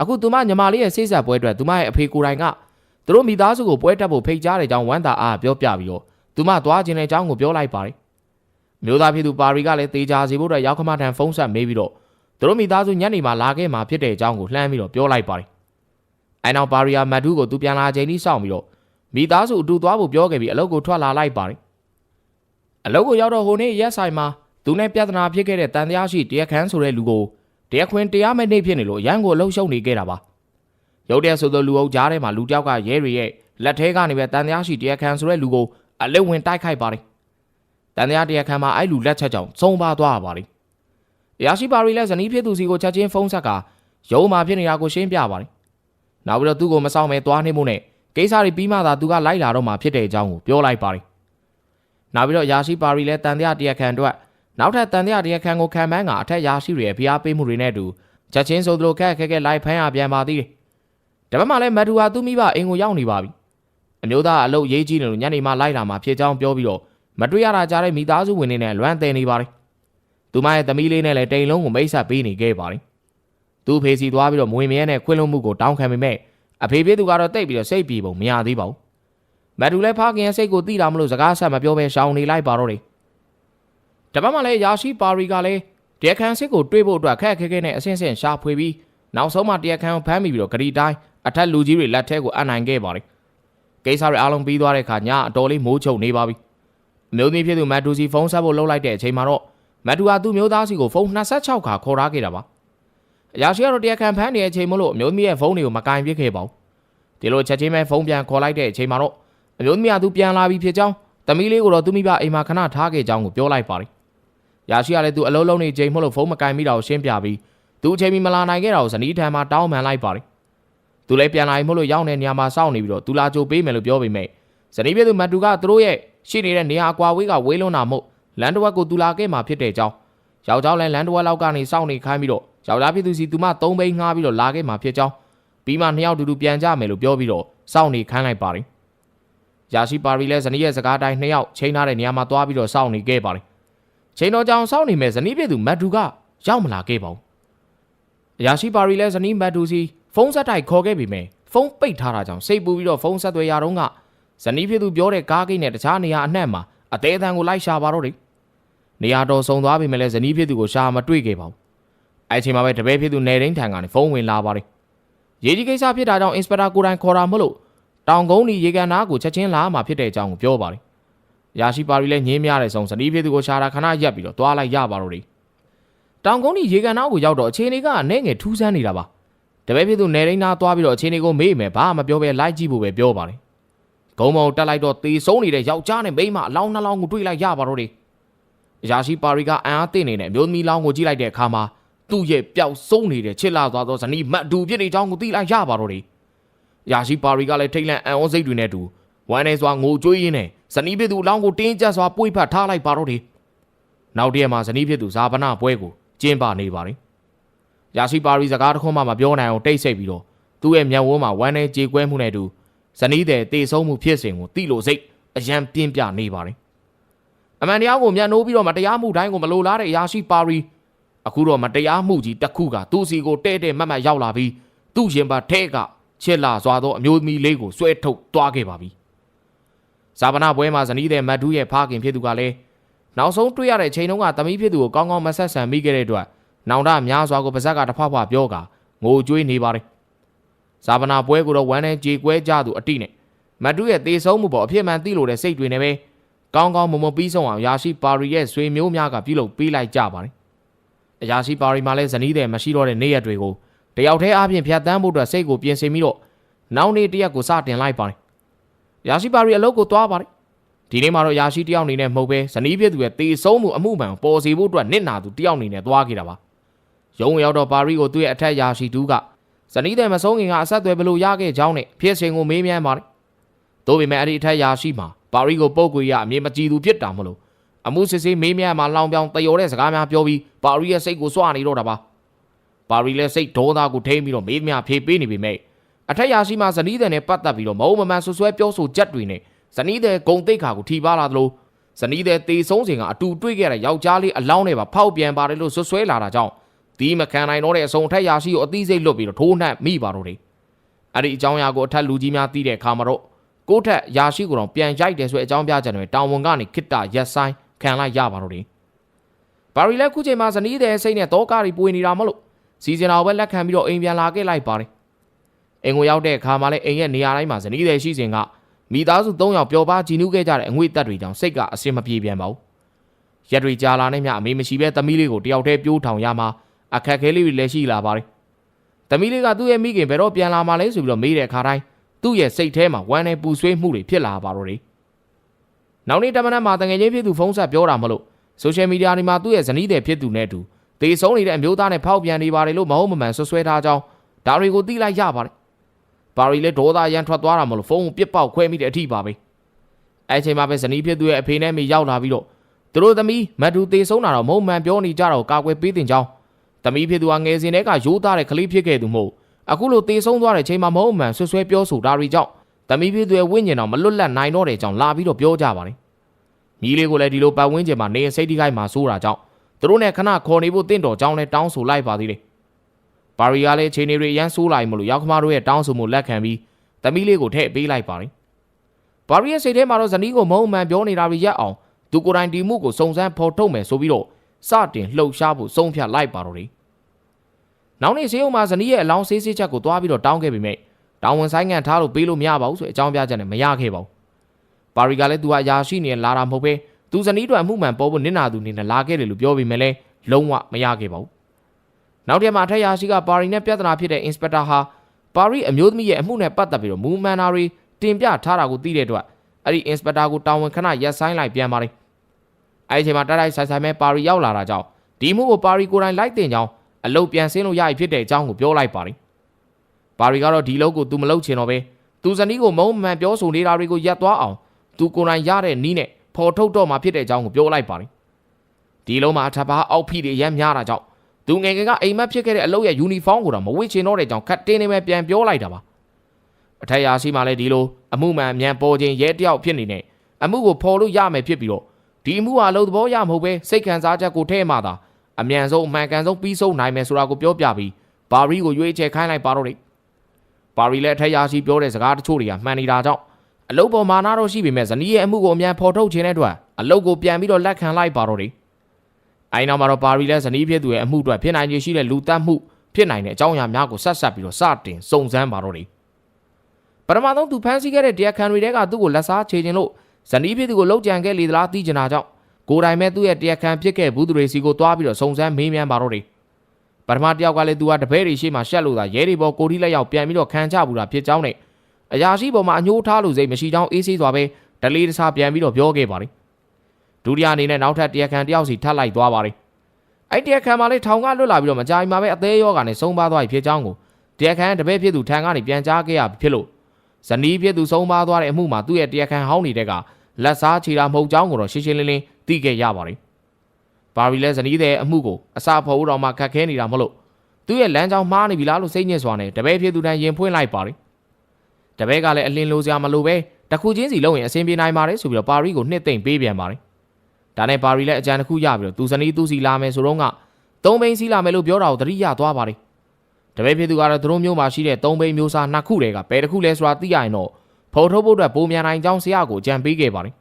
အခုသူမညီမလေးရဲ့စိတ်ဆက်ပွဲအတွက်သူမရဲ့အဖေကိုယ်တိုင်ကသူတို့မိသားစုကိုပွဲတက်ဖို့ဖိတ်ကြားတဲ့အကြောင်းဝမ်းသာအားပြောပြပြီးတော့သူမသွားခြင်းတဲ့အကြောင်းကိုပြောလိုက်ပါတယ်။မျိုးသားဖြစ်သူပါရီကလည်းတေချာစီဖို့အတွက်ရောက်ခမထံဖုန်းဆက်မေးပြီးတော့သူတို့မိသားစုညနေမှာလာခဲ့မှာဖြစ်တဲ့အကြောင်းကိုလှမ်းပြီးတော့ပြောလိုက်ပါတယ်။ အဲနောက်ပါရီယာမတ်ဒူးကိုသူပြန်လာချိန်ကြီးစောင့်ပြီးတော့မိသားစုအတူသွားဖို့ပြောခဲ့ပြီးအလုပ်ကိုထွက်လာလိုက်ပါတယ်။အလုပ်ကိုရောက်တော့ဟိုနေ့ရက်ဆိုင်မှာသူနဲ့ပြဿနာဖြစ်ခဲ့တဲ့တန်တရားရှိတရားခန်းဆိုတဲ့လူကိုတရားခွင်တရားမဲ့နေဖြစ်နေလို့ရန်ကိုအလုံးရှုံနေခဲ့တာပါရုတ်တရက်ဆိုသောလူအုပ်ကြားထဲမှာလူတယောက်ကရဲတွေရဲ့လက်ထဲကနေပဲတန်တရားရှိတရားခံဆိုတဲ့လူကိုအလက်ဝင်တိုက်ခိုက်ပါတယ်တန်တရားတရားခံမှာအဲ့လူလက်ချက်ကြောင့်သုံးပါသွားပါတယ်အရာရှိပါရီလက်ဇနီးဖြစ်သူစီကိုချက်ချင်းဖုန်းဆက်ကရုံးမှာဖြစ်နေတာကိုရှင်းပြပါတယ် နောက်ပြီးတော့သူ့ကိုမဆောင်မဲသွားနေမှုနဲ့ကိစ္စတွေပြီးမှသာသူကလိုက်လာတော့မှဖြစ်တဲ့အကြောင်းကိုပြောလိုက်ပါတယ်နောက်ပြီးတော့ရာရှိပါရီလည်းတန်တရားတရားခံအတွက်နောက်ထပ်တန်တရားတရားခံကိုခံမှန်းကအထက်ရာရှိတွေရဲ့ဖိအားပေးမှုတွေနဲ့အတူချက်ချင်းဆိုသလိုခက်ခက်ခက်လိုက်ဖမ်းရပြန်ပါသေးတယ်။ဒါပေမဲ့လည်းမတူဟာသူ့မိဘအိမ်ကိုရောက်နေပါပြီ။အမျိုးသားအလုပ်ရေးကြီးနေလို့ညနေမှလိုက်လာမှဖြစ်ကြောင်းပြောပြီးတော့မတွေ့ရတာကြားတဲ့မိသားစုဝင်တွေနဲ့လွမ်းတယ်နေပါတယ်။သူမရဲ့သမီးလေးနဲ့လည်းတိမ်လုံးကိုမိတ်ဆက်ပေးနေခဲ့ပါတယ်။ သူ့ဖေစီသွားပြီးတော့မွေမြဲနဲ့ခွင့်လွှတ်မှုကိုတောင်းခံပေမဲ့အဖေဖေသူကတော့တိတ်ပြီးတော့စိတ်ပြေပုံမရသေးပါဘူး။မတူလည်းဖခင်ရဲ့စိတ်ကိုသိတာမလို့စကားဆက်မပြောဘဲရှောင်နေလိုက်ပါတော့တယ်။တပတ်မှလည်းရာရှိပါရီကလည်းတရားခံစစ်ကိုတွေးဖို့အတွက်ခက်ခဲခဲနဲ့အဆင့်ဆင့်ရှာဖွေပြီးနောက်ဆုံးမှတရားခံကိုဖမ်းမိပြီးတော့ဂရီတိုင်းအထက်လူကြီးတွေလက်ထဲကိုအပ်နိုင်ခဲ့ပါတယ်။ကိစ္စတွေအားလုံးပြီးသွားတဲ့အခါညအတော်လေးမိုးချုပ်နေပါပြီ။အမျိုးသမီးဖြစ်သူမတ်တူစီဖုန်းဆက်ဖို့လှုပ်လိုက်တဲ့အချိန်မှာတော့မတ်တူဟာသူ့မျိုးသားစီကိုဖုန်း26ခါခေါ်ထားခဲ့တာပါ။ အရာရှိကတော့တရားခံဖမ်းနေတဲ့အချိန်မို့လို့အမျိုးသမီးရဲ့ဖုန်းတွေကိုမကင်ပစ်ခဲ့ပါဘူး။ဒီလိုချက်ချင်းပဲဖုန်းပြန်ခေါ်လိုက်တဲ့အချိန်မှာတော့အမျိုးသမီးကသူပြန်လာပြီဖြစ်ကြောင်းသမီးလေးကိုတော့သူမိဘအိမ်မှာခဏထားခဲ့ကြောင်းကိုပြောလိုက်ပါတယ်။ရာရှိကလည်းသူအလုံးလုံးနေချိန်မို့လို့ဖုန်းမကင်မိတာကိုရှင်းပြပြီးသူအချိန်မီမလာနိုင်ခဲ့တာကိုဇနီးထံမှာတောင်းပန်လိုက်ပါတယ်။သူလည်းပြန်လာရင်မို့လို့ရောက်နေနေရာမှာစောင့်နေပြီးတော့သူလာကြိုပေးမယ်လို့ပြောပေမဲ့ဇနီးပြသူမတ်တူကသူတို့ရဲ့ရှိနေတဲ့နေရာအကွာဝေးကဝေးလွန်းတာမို့လန်တဝက်ကိုသူလာခဲ့မှာဖြစ်တဲ့အကြောင်းယောက်ျားလည်းလန်တဝက်လောက်ကနေစောင့်နေခိုင်းပြီးတော့ ယောက်ျားဖြစ်သူစီသူမ၃ဘိန်းငှားပြီးတော့လာခဲ့မှာဖြစ်ကြောင်းပြီးမှနှစ်ယောက်တူတူပြန်ကြမယ်လို့ပြောပြီးတော့စောင့်နေခိုင်းလိုက်ပါတယ်ရာရှိပါရီလည်းဇနီးရဲ့စကားတိုင်းနှစ်ယောက်ချိန်ထားတဲ့နေရာမှာသွားပြီးတော့စောင့်နေခဲ့ပါတယ်ချိန်တော်ကြောင်စောင့်နေမဲ့ဇနီးဖြစ်သူမတ်တူကရောက်မလာခဲ့ပါဘူးရာရှိပါရီလည်းဇနီးမတ်တူစီဖုန်းဆက်တိုက်ခေါ်ခဲ့ပြီမယ်ဖုန်းပိတ်ထားတာကြောင့်စိတ်ပူပြီးတော့ဖုန်းဆက်သွယ်ရတော့ကဇနီးဖြစ်သူပြောတဲ့ကားကိန်းနဲ့တခြားနေရာအနှံ့မှာအသေးအတန်ကိုလိုက်ရှာပါတော့တယ်နေရာတော်ဆုံသွားပြီမဲ့လည်းဇနီးဖြစ်သူကိုရှာမတွေ့ခဲ့ပါဘူး အဲ့ချိန်မှာပဲတပည့်ဖြစ်သူနေရင်းထံကနေဖုန်းဝင်လာပါတယ်ရေးကြီးကိစ္စဖြစ်တာကြောင့်အင်စပက်တာကိုတိုင်ခေါ်တာမလို့တောင်ကုန်းဒီရေကန်နာကိုချက်ချင်းလာမှဖြစ်တဲ့အကြောင်းကိုပြောပါတယ်ရာရှိပါရီလည်းညင်းများတဲ့ဆုံးဇနီးဖြစ်သူကိုရှာတာခဏရက်ပြီးတော့တွားလိုက်ရပါတော့တယ်တောင်ကုန်းဒီရေကန်နာကိုရောက်တော့အခြေအနေကအနေငယ်ထူးဆန်းနေတာပါတပည့်ဖြစ်သူနေရင်းနာသွားပြီးတော့အခြေအနေကိုမေးမယ်ဘာမှမပြောဘဲလိုက်ကြည့်ဖို့ပဲပြောပါတယ်ဂုံမောင်တက်လိုက်တော့တေဆုံးနေတဲ့ယောက်ျားနဲ့မိန်းမအလောင်းနှလောင်းကိုတွေ့လိုက်ရပါတော့တယ်အရာရှိပါရီကအံအားသိနေတဲ့အမျိုးသမီးလောင်းကိုကြည့်လိုက်တဲ့အခါမှာ သူ့ရဲ့ပျောက်ဆုံးနေတဲ့ချစ်လာသွားသောဇနီးမတ်တူဖြစ်နေကြောင်းကိုသိလိုက်ရပါတော့တယ်ရာရှိပါရီကလည်းထိတ်လန့်အံ့ဩစိတ်တွေနဲ့တူဝမ်းနေစွာငိုကြွေးရင်းနဲ့ဇနီးဖြစ်သူအလောင်းကိုတင်းကျပ်စွာပွေ့ဖတ်ထားလိုက်ပါတော့တယ်နောက်တည့်ရက်မှာဇနီးဖြစ်သူဇာပနာပွဲကိုကျင်းပနေပါတယ်ရာရှိပါရီစကားတစ်ခွန်းမှမပြောနိုင်အောင်တိတ်ဆိတ်ပြီးတော့သူ့ရဲ့မျက်ဝန်းမှာဝမ်းနေကြေကွဲမှုနဲ့တူဇနီးတဲ့တေဆုံးမှုဖြစ်စဉ်ကိုသိလို့စိတ်အယံပြင်းပြနေပါတယ်အမှန်တရားကိုမျက်နှိုးပြီးတော့မတရားမှုတိုင်းကိုမလိုလားတဲ့အရာရှိပါရီ အခုတော့မတရားမှုကြီးတစ်ခုကသူ့စီကိုတဲ့တဲ့မတ်မတ်ရောက်လာပြီးသူ့ရင်ပါထဲကချစ်လာစွာသောအမျိုးသမီးလေးကိုဆွဲထုတ်သွားခဲ့ပါပြီဇာပနာပွဲမှာဇနီးတဲ့မတ်ဒူးရဲ့ဖခင်ဖြစ်သူကလည်းနောက်ဆုံးတွေ့ရတဲ့ချိန်တုန်းကသမီးဖြစ်သူကိုကောင်းကောင်းမဆက်ဆံမိခဲ့တဲ့အတွက်နောင်တများစွာကိုပါဇက်ကတစ်ဖက်ဖက်ပြောကာငိုကြွေးနေပါတယ်ဇာပနာပွဲကိုတော့ဝမ်းနဲ့ကြေကွဲကြသူအတိနဲ့မတ်ဒူးရဲ့တေဆုံးမှုပေါ်အဖြစ်မှန်သိလို့တဲ့စိတ်တွေနဲ့ပဲကောင်းကောင်းမွန်မွန်ပြီးဆုံးအောင်ရာရှိပါရီရဲ့ဆွေမျိုးများကပြုလုပ်ပေးလိုက်ကြပါတယ် အရာရှိပါရီမှာလည်းဇနီးတဲ့မရှိတော့တဲ့နေ့ရက်တွေကိုတယောက်တည်းအားဖြင့်ဖြတ်တန်းဖို့အတွက်စိတ်ကိုပြင်ဆင်ပြီးတော့နောက်နေ့တစ်ရက်ကိုစတင်လိုက်ပါတယ်။ရာရှိပါရီအလုပ်ကိုသွားပါတယ်။ဒီနေ့မှာတော့ရာရှိတယောက်အနေနဲ့မဟုတ်ပဲဇနီးဖြစ်သူရဲ့တေဆုံးမှုအမှုမှန်ပေါ်စီဖို့အတွက်နစ်နာသူတယောက်အနေနဲ့သွားခဲ့တာပါ။ရုံးရောက်တော့ပါရီကိုသူ့ရဲ့အထက်ရာရှိတူကဇနီးတဲ့မဆုံးခင်ကအဆက်အသွယ်ဘလို့ရခဲ့ကြောင်းနဲ့ဖြစ်စဉ်ကိုမေးမြန်းပါတယ်။သို့ပေမဲ့အဲ့ဒီအထက်ရာရှိမှာပါရီကိုပုတ်ကွေရအမြင်မကြည်သူဖြစ်တာမလို့ အမှုစစ်ဆေးမေးမြန်းမှာလောင်ပြောင်တယောတဲ့စကားများပြောပြီးပါရီရဲ့စိတ်ကိုစွနေတော့တာပါ။ပါရီလည်းစိတ်ဒေါသကိုထိန်းပြီးတော့မေးမြဖြေပေးနေပေမဲ့အထက်ရာရှိမှဇနီးတဲ့နဲ့ပတ်သက်ပြီးတော့မဟုတ်မမှန်ဆွဆွဲပြောဆိုချက်တွေနဲ့ဇနီးတဲ့ဂုံတိတ်ခါကိုထိပါလာသလိုဇနီးတဲ့တေဆုံးစဉ်ကအတူတွေ့ခဲ့တဲ့ယောက်ျားလေးအလောင်းနဲ့ပါဖောက်ပြန်ပါတယ်လို့ဆွဆွဲလာတာကြောင့်ဒီမခံနိုင်တော့တဲ့အစုံထက်ရာရှိကိုအသိစိတ်လွတ်ပြီးတော့ထိုးနှက်မိပါတော့တယ်။အဲ့ဒီအကြောင်းအရာကိုအထက်လူကြီးများသိတဲ့အခါမှာတော့ကိုထက်ရာရှိကိုတော့ပြန်ရိုက်တယ်ဆိုတဲ့အကြောင်းပြချက်နဲ့တောင်ဝန်ကနေခိတ္တရက်ဆိုင် ခံလိုက်ရပါတော့တယ်။ဘာရီလည်းခုချိန်မှာဇနီးတဲ့စိတ်နဲ့တော့ကားရီပွေနေတာမလို့စီစဉ်တော်ပဲလက်ခံပြီးတော့အိမ်ပြန်လာခဲ့လိုက်ပါတယ်။အိမ်ကိုရောက်တဲ့အခါမှာလည်းအိမ်ရဲ့နေရာတိုင်းမှာဇနီးတဲ့ရှိစဉ်ကမိသားစု၃ယောက်ပျော်ပါကြည်နူးခဲ့ကြတဲ့အငွေတက်တွေကြောင့်စိတ်ကအစင်မပြေပြန်ပါဘူး။ရက်တွေကြာလာနေမြအမေမရှိပဲသမီးလေးကိုတယောက်တည်းပြိုးထောင်ရမှာအခက်ခဲလေးတွေလည်းရှိလာပါတယ်။သမီးလေးကသူ့ရဲ့မိခင်ဘယ်တော့ပြန်လာမှလဲဆိုပြီးတော့မေးတဲ့အခါတိုင်းသူ့ရဲ့စိတ်ထဲမှာဝမ်းနဲ့ပူဆွေးမှုတွေဖြစ်လာပါတော့တယ်။ နောက်နေ့တမန်မှာတငယ်ချင်းဖြစ်သူဖုန်းဆက်ပြောတာမလို့ဆိုရှယ်မီဒီယာတွေမှာသူ့ရဲ့ဇနီးတဲ့ဖြစ်သူနဲ့အတူတေဆုံးနေတဲ့အမျိုးသားနဲ့ဖောက်ပြန်နေပါတယ်လို့မဟုတ်မမှန်ဆွဆွဲထားကြောင်းဒါတွေကိုသိလိုက်ရပါတယ်။ဘာရီလည်းဒေါသရန်ထွက်သွားတာမလို့ဖုန်းကိုပြစ်ပေါက်ခွဲမိတဲ့အထိပါပဲ။အဲချိန်မှာပဲဇနီးဖြစ်သူရဲ့အဖေနဲ့မိရောက်လာပြီးတော့သူတို့သမီးမတ်တူတေဆုံးတာတော့မုံမှန်ပြောနေကြတော့ကာကွယ်ပေးတင်ကြောင်းသမီးဖြစ်သူကငယ်စဉ်တည်းကရိုးသားတဲ့ကလေးဖြစ်ခဲ့သူမဟုတ်အခုလိုတေဆုံးသွားတဲ့ချိန်မှာမဟုတ်မှန်ဆွဆွဲပြောဆိုတာတွေကြောင့် သမီးဖြစ်သူရဲ့ဝိညာဉ်တော်မလွတ်လပ်နိုင်တော့တဲ့ကြောင့်လာပြီးတော့ပြောကြပါတယ်။ညီလေးကိုလည်းဒီလိုပတ်ဝန်းကျင်မှာနေစိတ်ထိခိုက်မှာစိုးတာကြောင့်သူတို့နဲ့ခဏခေါ်နေဖို့တင့်တော်ကြောင်းလဲတောင်းဆိုလိုက်ပါသေးတယ်။ပါရီကလည်းခြေနေတွေရမ်းဆိုးလာပြီမလို့ရောက်ခမတို့ရဲ့တောင်းဆိုမှုလက်ခံပြီးသမီးလေးကိုထည့်ပေးလိုက်ပါတယ်။ပါရီရဲ့စိတ်ထဲမှာတော့ဇနီးကိုမဟုတ်မှန်ပြောနေတာတွေရက်အောင်သူကိုယ်တိုင်ဒီမှုကိုစုံစမ်းဖော်ထုတ်မယ်ဆိုပြီးတော့စတင်လှုပ်ရှားဖို့ဆုံးဖြတ်လိုက်ပါတော့တယ်။နောက်နေ့ဆေးရုံမှာဇနီးရဲ့အလောင်းဆေးဆေးချက်ကိုတွားပြီးတော့တောင်းခဲ့ပေမဲ့ တောင်းဝန်ဆိုင်ငံထားလို့ပေးလို့မရပါဘူးဆိုအကြောင်းပြချက်နဲ့မရခဲ့ပါဘူး။ပါရီကလည်းသူကအရာရှိနေလာတာမဟုတ်ပဲသူဇနီးတို့အမှုမှန်ပေါ်ဖို့နင့်နာသူနေနဲ့လာခဲ့တယ်လို့ပြောပေမဲ့လည်းလုံးဝမရခဲ့ပါဘူး။နောက်တည့်မှာအထက်ရာရှိကပါရီနဲ့ပြဿနာဖြစ်တဲ့အင်စပက်တာဟာပါရီအမျိုးသမီးရဲ့အမှုနဲ့ပတ်သက်ပြီးတော့မူမန်နာတွေတင်ပြထားတာကိုသိတဲ့အတွက်အဲ့ဒီအင်စပက်တာကိုတာဝန်ခဏရက်ဆိုင်လိုက်ပြန်ပါတယ်။အဲ့ဒီချိန်မှာတိုက်တိုက်ဆိုင်ဆိုင်ပဲပါရီရောက်လာတာကြောင့်ဒီမှုကိုပါရီကိုယ်တိုင်လိုက်တင်ကြောင်းအလုတ်ပြန်ဆင်းလို့ရပြီဖြစ်တဲ့အကြောင်းကိုပြောလိုက်ပါတယ်။ ပါရီကတော့ဒီလောက်ကိုသူမလုပ်ချင်တော့ပဲသူဇနီးကိုမုံမှန်ပြောဆိုနေတာတွေကိုရက်သွားအောင်သူကိုယ်တိုင်ရတဲ့နီးနဲ့ဖော်ထုတ်တော့မှဖြစ်တဲ့အကြောင်းကိုပြောလိုက်ပါတယ်ဒီလုံးမှာထပ်ပါအောက်ဖိတွေရမ်းများတာကြောင့်သူငယ်ငယ်ကအိမ်မက်ဖြစ်ခဲ့တဲ့အလုပ်ရဲ့ယူနီဖောင်းကိုတော့မဝတ်ချင်တော့တဲ့ကြောင့်ခတ်တင်းနေမဲ့ပြန်ပြောလိုက်တာပါအထက်ရာရှိမှလည်းဒီလိုအမှုမှန်အမြန်ပေါ်ခြင်းရဲတယောက်ဖြစ်နေတဲ့အမှုကိုဖော်လို့ရမယ်ဖြစ်ပြီးတော့ဒီအမှုဟာအလုပ်သဘောရမဟုတ်ပဲစိတ်ခံစားချက်ကိုထဲ့မှသာအမြန်ဆုံးအမှန်ကန်ဆုံးပြီးဆုံးနိုင်မယ်ဆိုတာကိုပြောပြပြီးဘာရီကိုရွေးချယ်ခိုင်းလိုက်ပါတော့တယ် ဘာရီလည်းအထက်ရာရှိပြောတဲ့စကားတချို့တွေကမှန်နေတာကြောင့်အလုပ်ပေါ်မာနာတော့ရှိပေမဲ့ဇနီးရဲ့အမှုကိုအမြန်ဖော်ထုတ်ခြင်းတဲ့အတွက်အလုပ်ကိုပြန်ပြီးတော့လက်ခံလိုက်ပါတော့တယ်အိုင်နောက်မှာတော့ပါရီလည်းဇနီးဖြစ်သူရဲ့အမှုအတွက်ဖြစ်နိုင်ခြေရှိတဲ့လူတတ်မှုဖြစ်နိုင်တဲ့အကြောင်းအရာများကိုဆက်ဆက်ပြီးတော့စတင်စုံစမ်းပါတော့တယ်ပထမဆုံးသူဖမ်းဆီးခဲ့တဲ့တရားခံတွေကသူ့ကိုလက်စားချေခြင်းလို့ဇနီးဖြစ်သူကိုလှုပ်ကြံခဲ့လေသလားသိချင်တာကြောင့်ကိုယ်တိုင်မဲ့သူ့ရဲ့တရားခံဖြစ်ခဲ့ဘူးသူတွေစီကိုတွားပြီးတော့စုံစမ်းမေးမြန်းပါတော့တယ် ပထမတစ်ယောက်ကလည်းသူကတပည့်တွေရှိမှရှက်လို့သာရဲတွေပေါ်ကိုတီးလက်ရောက်ပြန်ပြီးတော့ခံချဘူးတာဖြစ်ကြောင်းနဲ့အရာရှိပေါ်မှာအညှိုးထားလို့စိတ်မရှိကြောင်းအေးဆေးစွာပဲဒလေးတစားပြန်ပြီးတော့ပြောခဲ့ပါတယ်ဒုတိယအနေနဲ့နောက်ထပ်တရားခံတစ်ယောက်စီထပ်လိုက်သွားပါတယ်အဲ့တရားခံမှလည်းထောင်ကလွတ်လာပြီးတော့မကြိုင်မှာပဲအသေးရောဂါနဲ့ဆုံးပါသွားပြီဖြစ်ကြောင်းကိုတရားခံတပည့်ဖြစ်သူထံကနေပြန်ကြားခဲ့ရပြီဖြစ်လို့ဇနီးဖြစ်သူဆုံးပါသွားတဲ့အမှုမှာသူ့ရဲ့တရားခံဟောင်းနေတဲ့ကလက်စားချီတာမဟုတ်ကြောင်းကိုတော့ရှင်းရှင်းလင်းလင်းသိခဲ့ရပါတယ် ဘာရီလဲဇနီးတဲ့အမှုကိုအစာဖို့တော်မှခက်ခဲနေတာမဟုတ်လို့သူ့ရဲ့လမ်းကြောင်းမှားနေပြီလားလို့စိတ်ညစ်စွာနဲ့တပည့်ဖြစ်သူတန်းရင်ဖွင့်လိုက်ပါတယ်တပည့်ကလည်းအလင်းလိုစရာမလိုပဲတစ်ခုချင်းစီလုံးရင်အဆင်ပြေနိုင်ပါတယ်ဆိုပြီးတော့ပါရီကိုနှစ်သိမ့်ပေးပြန်ပါတယ်ဒါနဲ့ပါရီလည်းအကြံတစ်ခုရပြီးတော့သူဇနီးသူစီလာမယ်ဆိုတော့ကသုံးဘိန်းစီလာမယ်လို့ပြောတာကိုသတိရသွားပါတယ်တပည့်ဖြစ်သူကတော့သူတို့မျိုးမှာရှိတဲ့သုံးဘိန်းမျိုးစားနှစ်ခုတည်းကဘယ်တစ်ခုလဲဆိုတာသိရရင်တော့ဖော်ထုတ်ဖို့အတွက်ပုံမြန်နိုင်ကြောင်းဆရာကိုကြံပေးခဲ့ပါတယ်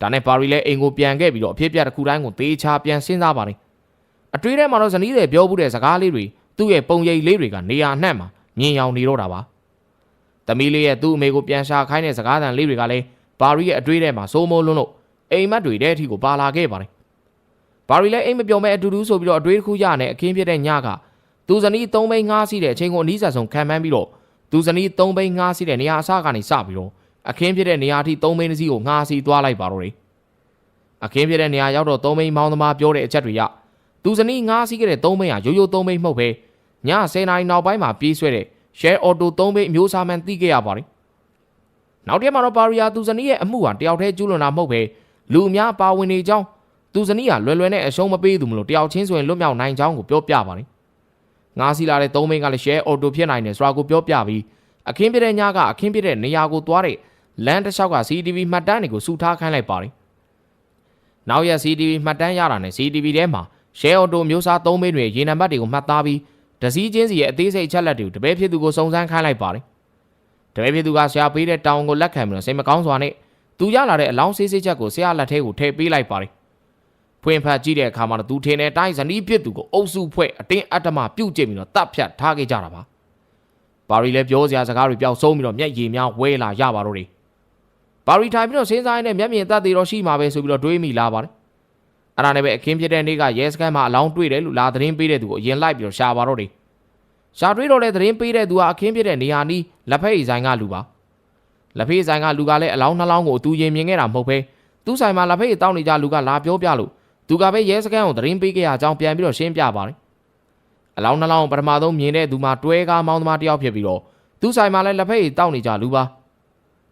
ဒါနဲ့ပါရီလည်းအိမ်ကိုပြန်ခဲ့ပြီးတော့အဖြစ်ပြတစ်ခုတိုင်းကိုသေချာပြန်စဉ်းစားပါတယ်အတွေးထဲမှာတော့ဇနီးတွေပြောမှုတဲ့စကားလေးတွေသူ့ရဲ့ပုံရိပ်လေးတွေကနေရာအနှံ့မှာမြင်ရောင်နေတော့တာပါသမီးလေးရဲ့သူ့အမေကိုပြန်ရှာခိုင်းတဲ့စကားသံလေးတွေကလည်းဘာရီရဲ့အတွေးထဲမှာစိုးမိုးလွန်းလို့အိမ်မက်တွေတဲ့အထိကိုပါလာခဲ့ပါတယ်ဘာရီလည်းအိမ်မပြောမဲ့အတူတူဆိုပြီးတော့အတွေးတစ်ခုရနဲ့အခင်းဖြစ်တဲ့ညကသူဇနီး၃ဘိန်းငားစီးတဲ့အချိန်ကိုအနည်းဆက်ဆုံးခံမှန်းပြီးတော့သူဇနီး၃ဘိန်းငားစီးတဲ့နေရာအစကနေစပြီးတော့ အခင်းဖြစ်တဲ့နေရာထိ၃ဘိန်းတစ်စီးကိုငားစီးသွားလိုက်ပါတော့တယ်အခင်းဖြစ်တဲ့နေရာရောက်တော့၃ဘိန်းမောင်းသမားပြောတဲ့အချက်တွေရသူဇနီးငားစီးခဲ့တဲ့၃ဘိန်းဟာရိုးရိုး၃ဘိန်းမဟုတ်ပဲည10နာရီနောက်ပိုင်းမှာပြေးဆွဲတဲ့ share auto 3ဘိတ်အမျိုးအစားမှန်သိခဲ့ရပါတယ်။နောက်တစ်မှာတော့ပါရီယာသူဇနီးရဲ့အမှုဟာတယောက်တည်းကျူးလွန်တာမဟုတ်ပဲလူအများပါဝင်နေကြောင်းသူဇနီးဟာလွယ်လွယ်နဲ့အရှုံးမပေးသူမလို့တယောက်ချင်းဆိုရင်လွတ်မြောက်နိုင်ကြောင်းကိုပြောပြပါတယ်။ငါးစီလာတဲ့3ဘိတ်ကလည်း share auto ဖြစ်နိုင်တယ်ဆိုတာကိုပြောပြပြီးအခင်းပြတဲ့ညကအခင်းပြတဲ့နေရာကိုသွားတဲ့ လမ်းတစ်လျှောက်က CCTV မှတ်တမ်းတွေကိုစုထားခိုင်းလိုက်ပါတယ်။နောက်ရက် CCTV မှတ်တမ်းရတာနဲ့ CCTV ထဲမှာ share auto မျိုးစား3ဘိတ်တွေရေနံပါတ်တွေကိုမှတ်သားပြီးတစည်းချင်းစီရဲ့အသေးစိတ်အချက်လက်တွေကိုတပည့်ဖြစ်သူကိုစုံစမ်းခိုင်းလိုက်ပါတယ်။တပည့်ဖြစ်သူကဆရာပေးတဲ့တောင်းကိုလက်ခံပြီးတော့စိတ်မကောင်းစွာနဲ့သူရလာတဲ့အလောင်းဆေးဆေးချက်ကိုဆရာလက်ထဲကိုထည့်ပေးလိုက်ပါတယ်။ဖွင့်ဖတ်ကြည့်တဲ့အခါမှာတော့သူထင်တဲ့အတိုင်းဇနီးဖြစ်သူကိုအုပ်စုဖွဲ့အတင်းအတ္တမပြုတ်ကျင့်ပြီးတော့တပ်ဖြတ်ထားခဲ့ကြတာပါ။ဘာရီလည်းပြောစရာစကားတွေပျောက်ဆုံးပြီးတော့မျက်ရည်များဝဲလာရပါတော့တယ်။ ဘာရီထိုင်ပြီးတော့စဉ်းစားရင်းနဲ့မျက်မြင်သက်သေတော့ရှိမှာပဲဆိုပြီးတော့တွေးမိလာပါတယ်။အဲ့ဒါနဲ့ပဲအခင်းဖြစ်တဲ့နေ့ကရဲစခန်းမှာအလောင်းတွေ့တယ်လို့လာသတင်းပေးတဲ့သူကိုအရင်လိုက်ပြီးတော့ရှာပါတော့တယ်။ရှာတွေးတော့လဲသတင်းပေးတဲ့သူဟာအခင်းဖြစ်တဲ့နေရာနီးလက်ဖက်ရည်ဆိုင်ကလူပါ။လက်ဖက်ရည်ဆိုင်ကလူကလည်းအလောင်းနှလောင်းကိုအတူရင်မြင်ခဲ့တာမဟုတ်ပဲသူ့ဆိုင်မှာလက်ဖက်ရည်တောင်းနေကြလူကလာပြောပြလို့သူကပဲရဲစခန်းကိုသတင်းပေးခဲ့ရကြောင်းပြန်ပြီးတော့ရှင်းပြပါတယ်။အလောင်းနှလောင်းပထမဆုံးမြင်တဲ့သူမှာတွဲကားမောင်းသမားတယောက်ဖြစ်ပြီးတော့သူ့ဆိုင်မှာလည်းလက်ဖက်ရည်တောင်းနေကြလူပါ။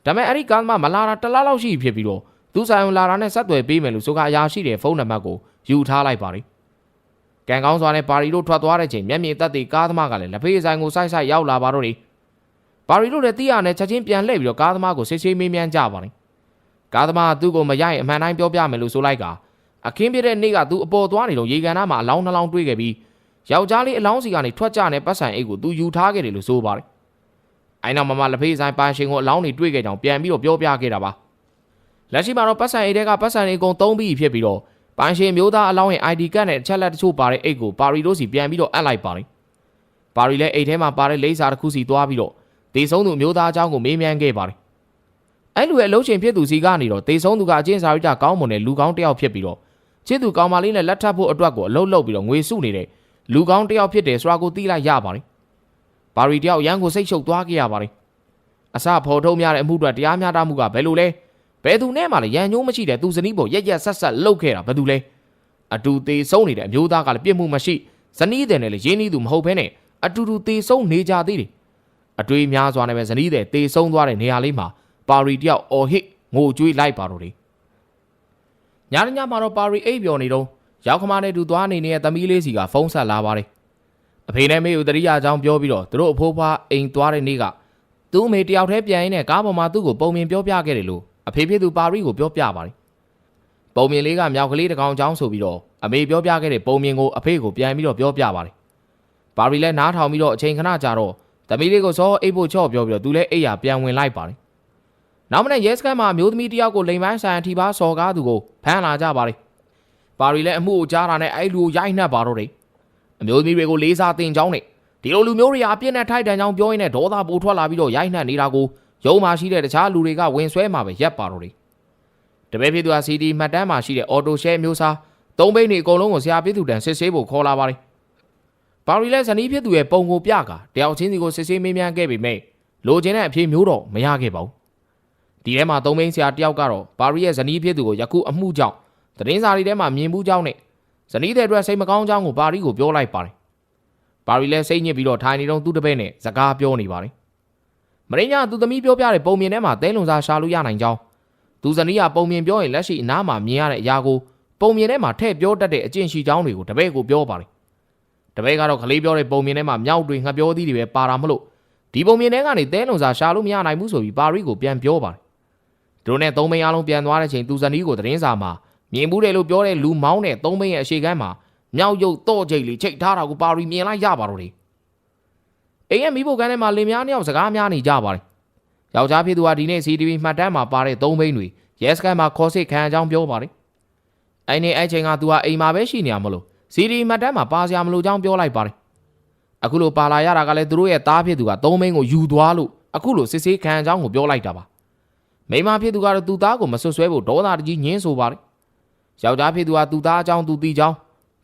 ဒါပေမဲ့အဲ့ဒီကားသမားမလာတာတစ်လားလောက်ရှိဖြစ်ပြီးတော့သူ့ဆိုင်ကိုလာတာနဲ့ဆက်သွယ်ပေးမယ်လို့ဆိုကအရာရှိတဲ့ဖုန်းနံပါတ်ကိုယူထားလိုက်ပါတယ်။ကံကောင်းစွာနဲ့ပါရီတို့ထွက်သွားတဲ့ချိန်မျက်မြင်သက်သေကားသမားကလည်းလက်ဖေးဆိုင်ကိုစိုက်စိုက်ရောက်လာပါတော့တယ်။ပါရီတို့လည်းတီးရနဲ့ချက်ချင်းပြန်လှည့်ပြီးတော့ကားသမားကိုစစ်ဆေးမေးမြန်းကြပါတယ်။ကားသမားကသူ့ကိုမရရင်အမှန်တိုင်းပြောပြမယ်လို့ဆိုလိုက်ကအခင်းပြတဲ့နေ့ကသူအပေါ်သွားနေလို့ရေကန်သားမှာအလောင်းနှလောင်းတွေးခဲ့ပြီးယောက်ျားလေးအလောင်းစီကနေထွက်ကြတဲ့ပတ်စံအိတ်ကိုသူယူထားခဲ့တယ်လို့ဆိုပါတယ်။ အိုင်နောက်မမလက်ဖေးဆိုင်ပန်းရှင်ကိုအလောင်းတွေတွေးခဲ့ကြောင်ပြန်ပြီးတော့ပြောပြခဲ့တာပါ။လက်ရှိမှာတော့ပတ်စံအိတ်တွေကပတ်စံအိတ်ကုန်သုံးပြီးဖြစ်ပြီးတော့ပန်းရှင်မျိုးသားအလောင်းရဲ့ ID ကတ်နဲ့အချက်လက်တချို့ပါတဲ့အိတ်ကိုပါရီတို့စီပြန်ပြီးတော့အပ်လိုက်ပါတယ်။ပါရီလည်းအိတ်ထဲမှာပါတဲ့လိပ်စာတစ်ခုစီသွားပြီးတော့ဒေဆုံးသူမျိုးသားအကြောင်းကိုမေးမြန်းခဲ့ပါတယ်။အဲ့လူရဲ့အလုံးချိန်ဖြစ်သူစီကနေတော့ဒေဆုံးသူကအချင်းစာရိတ္တကောင်းမွန်တဲ့လူကောင်းတစ်ယောက်ဖြစ်ပြီးတော့ချစ်သူကောင်မလေးနဲ့လက်ထပ်ဖို့အတွက်ကိုအလုံးလုံးပြီးတော့ငွေစုနေတဲ့လူကောင်းတစ်ယောက်ဖြစ်တယ်ဆိုတာကိုသိလိုက်ရပါတယ်။ ပါရီတယောက်ရန်ကိုစိတ်ရှုပ်သွားခဲ့ရပါတယ်။အစဖော်ထုတ်များတဲ့အမှုတွေတရားမျှတမှုကဘယ်လိုလဲ။ဘယ်သူနဲ့မှလည်းရန်ညိုးမရှိတဲ့သူစနီးပေါ်ရက်ရက်ဆက်ဆက်လှုပ်ခဲ့တာဘယ်သူလဲ။အတူသေးဆုံးနေတဲ့အမျိုးသားကလည်းပြစ်မှုမရှိဇနီးတဲ့နဲ့လည်းရင်းနှီးသူမဟုတ်ဘဲနဲ့အတူတူသေးဆုံးနေကြသေးတယ်။အတွေးများစွာနဲ့ပဲဇနီးတဲ့သေဆုံးသွားတဲ့နေရာလေးမှာပါရီတယောက်အော်ဟစ်ငိုကြွေးလိုက်ပါတော့တယ်။ညညမှာတော့ပါရီအိပ်ပျော်နေတော့ရောက်ခမနဲ့တူသွားနေနေတဲ့သမီးလေးစီကဖုန်းဆက်လာပါတယ် အဖေနဲ့မေကိုတရိယာအကြောင်းပြောပြီးတော့သူတို့အဖိုးဖွားအိမ်သွားတဲ့နေ့ကသူ့အမေတယောက်တည်းပြန်ရင်းနဲ့ကားပေါ်မှာသူ့ကိုပုံမြင်ပြောပြခဲ့တယ်လို့အဖေဖြစ်သူပါရီကိုပြောပြပါတယ်ပုံမြင်လေးကမြောက်ကလေးတစ်ကောင်အကြောင်းဆိုပြီးတော့အမေပြောပြခဲ့တဲ့ပုံမြင်ကိုအဖေကိုပြန်ပြီးတော့ပြောပြပါတယ်ပါရီလည်းနားထောင်ပြီးတော့အချိန်ခဏကြာတော့သမီးလေးကိုစောအိတ်ဖို့ချော့ပြောပြီးတော့သူလည်းအိတ်ရပြန်ဝင်လိုက်ပါတယ်နောက်မနေ့ရဲစခန်းမှာအမျိုးသမီးတစ်ယောက်ကိုလိမ်ပိုင်းဆိုင်ထိပါစော်ကားသူကိုဖမ်းလာကြပါတယ်ပါရီလည်းအမှုကိုကြားတာနဲ့အဲ့လူကိုရိုက်နှက်ပါတော့တယ် အမျိုးသမီးတွေကိုလေးစားတင်ချောင်းနဲ့ဒီလိုလူမျိုးတွေအပြစ်နဲ့ထိုက်တန်ချောင်းပြောရင်းနဲ့ဒေါသပိုထွက်လာပြီးတော့ရိုက်နှက်နေတာကိုရုံးမှရှိတဲ့တခြားလူတွေကဝင်ဆွဲမှာပဲရက်ပါတော့တယ်တပည့်ဖြစ်သူကစီဒီမှတ်တမ်းမှာရှိတဲ့အော်တိုရှဲမျိုးစားသုံးဘိန်းတွေအကုန်လုံးကိုဆရာပြည့်သူတန်စစ်ဆေးဖို့ခေါ်လာပါတယ်ပါရီလည်းဇနီးဖြစ်သူရဲ့ပုံကိုပြကတယောက်ချင်းစီကိုစစ်ဆေးမေးမြန်းခဲ့ပေမဲ့လိုချင်တဲ့အဖြေမျိုးတော့မရခဲ့ပါဘူးဒီထဲမှာသုံးဘိန်းဆရာတယောက်ကတော့ပါရီရဲ့ဇနီးဖြစ်သူကိုယခုအမှုကြောင့်သတင်းစာတွေထဲမှာမြင်မှုကြောင့်နဲ့ ဇနီးတဲ့အတွက်စိတ်မကောင်းကြောင်းကိုပါရီကိုပြောလိုက်ပါတယ်ပါရီလည်းစိတ်ညစ်ပြီးတော့ထိုင်နေတော့သူ့တပည့်နဲ့စကားပြောနေပါတယ်မရင်းညာသူသမီးပြောပြတဲ့ပုံမြင်ထဲမှာသဲလွန်စာရှာလို့ရနိုင်ကြောင်းသူဇနီးကပုံမြင်ပြောရင်လက်ရှိအနားမှာမြင်ရတဲ့အရာကိုပုံမြင်ထဲမှာထည့်ပြောတတ်တဲ့အကျင့်ရှိကြောင်းတွေကိုတပည့်ကိုပြောပါတယ်တပည့်ကတော့ကလေးပြောတဲ့ပုံမြင်ထဲမှာမြောက်တွေငှက်ပြောသီးတွေပဲပါတာမလို့ဒီပုံမြင်ထဲကနေသဲလွန်စာရှာလို့မရနိုင်ဘူးဆိုပြီးပါရီကိုပြန်ပြောပါတယ်သူတို့နဲ့သုံးမိန်းအားလုံးပြန်သွားတဲ့ချိန်သူဇနီးကိုသတင်းစာမှာ မြင်မှုတယ်လို့ပြောတဲ့လူမောင်းတဲ့သုံးမိန်းရဲ့အရှိကမ်းမှာမြောက်ရုပ်တော့ကြိတ်လေးချိတ်ထားတာကိုပါရီမြင်လိုက်ရပါတော့တယ်အိမ်ရဲ့မိဖို့ကန်းထဲမှာလင်များနှစ်ယောက်စကားများနေကြပါတယ်ယောက်ျားဖြစ်သူကဒီနေ့ CTV မှတ်တမ်းမှာပါတဲ့သုံးမိန်းတွေရဲစခန်းမှာခေါ်စစ်ခံအကြောင်းပြောပါတယ်။အဲ့ဒီအဲ့ချိန်ကသူကအိမ်မှာပဲရှိနေရမလို့စီဒီမှတ်တမ်းမှာပါစရာမလိုကြောင်းပြောလိုက်ပါတယ်။အခုလိုပါလာရတာကလည်းသူတို့ရဲ့သားဖြစ်သူကသုံးမိန်းကိုယူသွားလို့အခုလိုစစ်ဆေးခံအကြောင်းကိုပြောလိုက်တာပါ။မိန်းမဖြစ်သူကတော့သူ့သားကိုမဆွဆွဲဖို့ဒေါသတကြီးညင်းဆိုပါတယ်။ ယောက်ျားဖြစ်သူကသူ့သားအကြောင်းသူသိကြောင်း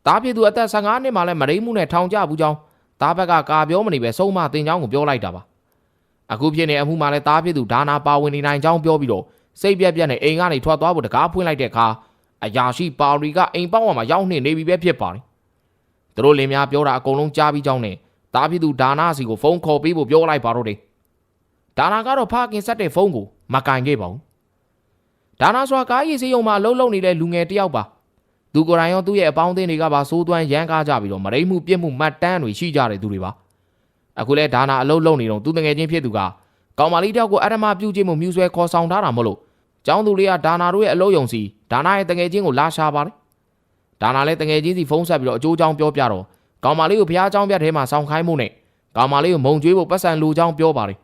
သားဖြစ်သူအသက်15နှစ်မှလည်းမရိမှုနဲ့ထောင်ကျဘူးကြောင်းသားဘက်ကကာပြောမနေပဲစုံမတင်ကြောင်းကိုပြောလိုက်တာပါ။အခုဖြစ်နေအမှုမှာလည်းသားဖြစ်သူဒါနာပါဝင်နေနိုင်ကြောင်းပြောပြီးတော့စိတ်ပြက်ပြက်နဲ့အိမ်ကနေထွက်သွားဖို့တကားဖွင့်လိုက်တဲ့အခါအရာရှိပါရီကအိမ်ပေါက်ဝမှာရောက်နေနေပြီပဲဖြစ်ပါတယ်။သူတို့လင်များပြောတာအကုန်လုံးကြားပြီးကြောင်းနဲ့တားဖြစ်သူဒါနာစီကိုဖုန်းခေါ်ပေးဖို့ပြောလိုက်ပါတော့တယ်။ဒါနာကတော့ဖခင်ဆက်တဲ့ဖုန်းကိုမကင်ခဲ့ပါဘူး။ ဒါနာစွာကားရီစေးရုံမှာလှုပ်လှုပ်နေတဲ့လူငယ်တယောက်ပါသူကိုယ်တိုင်ရောသူ့ရဲ့အပေါင်းအသင်းတွေကပါစိုးသွမ်းရန်ကားကြပြီးတော့မရိမှုပြစ်မှုမှတ်တမ်းတွေရှိကြတဲ့သူတွေပါအခုလဲဒါနာအလုပ်လုပ်နေတော့သူတငယ်ချင်းဖြစ်သူကကောင်မလေးတယောက်ကိုအရမပြုတ်ခြင်းမှုမြူဆွဲခေါ်ဆောင်ထားတာမဟုတ်လို့ကျောင်းသူတွေကဒါနာတို့ရဲ့အလုပ်ယုံစီဒါနာရဲ့တငယ်ချင်းကိုလာရှာပါတယ်ဒါနာလည်းတငယ်ချင်းစီဖုန်းဆက်ပြီးတော့အကျိုးကြောင်းပြောပြတော့ကောင်မလေးကိုဖျားကြောင်းပြထဲမှာဆောင်ခိုင်းမှုနဲ့ကောင်မလေးကိုမုံကျွေးဖို့ပတ်စံလူကြောင်းပြောပါတယ်